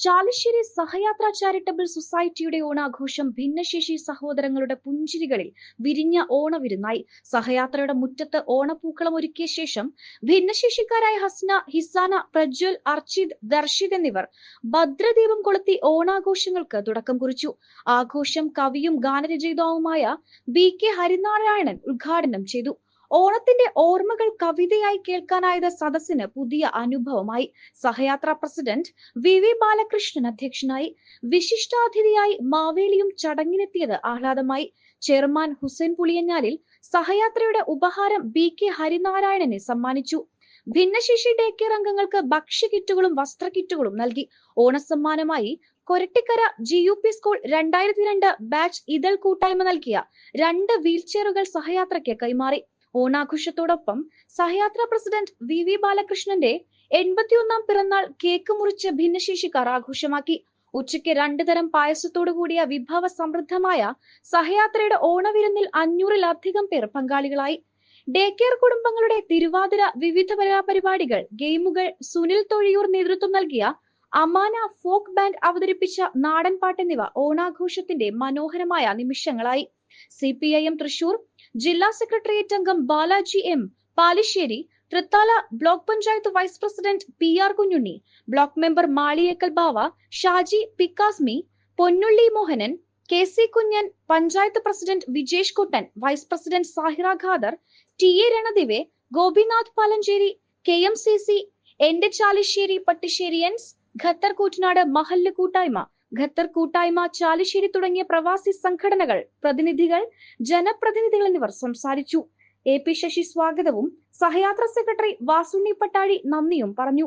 Chalissery സഹയാത്ര charitable സൊസൈറ്റിയുടെ ഓണാഘോഷം ഭിന്നശേഷി സഹോദരങ്ങളുടെ പുഞ്ചിരികളിൽ വിരിഞ്ഞ ഓണവിരുന്നായി. സഹയാത്രയുടെ മുറ്റത്ത് ഓണപ്പൂക്കളം ഒരുക്കിയ ശേഷം ഭിന്നശേഷിക്കാരായ ഹസ്ന ഹിസാന പ്രജ്വൽ അർച്ചിത് ദർശിത് എന്നിവർ ഭദ്രദീപം കൊളുത്തി ഓണാഘോഷങ്ങൾക്ക് തുടക്കം കുറിച്ചു. ആഘോഷം കവിയും ഗാനരചയിതാവുമായ ബി കെ ഹരിനാരായണൻ ഉദ്ഘാടനം ചെയ്തു. ഓണത്തിന്റെ ഓർമ്മകൾ കവിതയായി കേൾക്കാനായത് സദസ്സിന് പുതിയ അനുഭവമായി. Sahayatra president V V Balakrishnan അധ്യക്ഷനായി വിശിഷ്ടാതിഥിയായി മാവേലിയും ചടങ്ങിനെത്തിയത് ആഹ്ലാദമായി. ചെയർമാൻ ഹുസൈൻ പുളിയഞ്ഞാലിൽ സഹയാത്രയുടെ ഉപഹാരം ബി കെ ഹരിനാരായണനെ സമ്മാനിച്ചു. ഭിന്നശേഷി ഡേ കെയർ അംഗങ്ങൾക്ക് ഭക്ഷ്യകിറ്റുകളും വസ്ത്രകിറ്റുകളും നൽകി. ഓണസമ്മാനമായി Korattikkara G U P school രണ്ടായിരത്തി രണ്ട് ബാച്ച് ഇതൾ കൂട്ടായ്മ നൽകിയ രണ്ട് വീൽചെയറുകൾ സഹയാത്രയ്ക്ക് കൈമാറി. ഓണാഘോഷത്തോടൊപ്പം സഹയാത്ര പ്രസിഡന്റ് വി വി ബാലകൃഷ്ണന്റെ എൺപത്തിയൊന്നാം പിറന്നാൾ കേക്ക് മുറിച്ച് ഭിന്നശേഷിക്കാർ ആഘോഷമാക്കി. ഉച്ചയ്ക്ക് രണ്ടു തരം പായസത്തോടു കൂടിയ വിഭവ സമൃദ്ധമായ സഹയാത്രയുടെ ഓണവിരുന്നിൽ അഞ്ഞൂറിലധികം പേർ പങ്കാളികളായി. ഡേ കെയർ കുടുംബങ്ങളുടെ തിരുവാതിര വിവിധ പരിപാടികൾ ഗെയിമുകൾ സുനിൽ തൊഴിയൂർ നേതൃത്വം നൽകിയ അമാന ഫോക്ക് ബാൻഡ് അവതരിപ്പിച്ച നാടൻ പാട്ട് എന്നിവ ഓണാഘോഷത്തിന്റെ മനോഹരമായ നിമിഷങ്ങളായി. C P I M Thrissur ജില്ലാ സെക്രട്ടേറിയറ്റ് അംഗം Balaji M Palissery Thrithala block panchayat vice president P R Kunjunni block member Maliyekkal Bava Shaji പിക്കാസ്മി Ponnulli Mohanan K C Kunjan panchayat president Vijesh Kuttan vice president Sahira Khader T A Ranadive Gopinath Palancheri K M C C എന്റെ ചാലിശ്ശേരി പട്ടിശ്ശേരിയൻസ് Qatar Koottanad മഹല്ല് കൂട്ടായ്മ Qatar കൂട്ടായ്മ ചാലിശ്ശേരി തുടങ്ങിയ പ്രവാസി സംഘടനകൾ പ്രതിനിധികൾ ജനപ്രതിനിധികൾ എന്നിവർ സംസാരിച്ചു. എ പി ശശി സ്വാഗതവും സഹയാത്ര സെക്രട്ടറി വാസുണ്ണി പട്ടാഴി നന്ദിയും പറഞ്ഞു.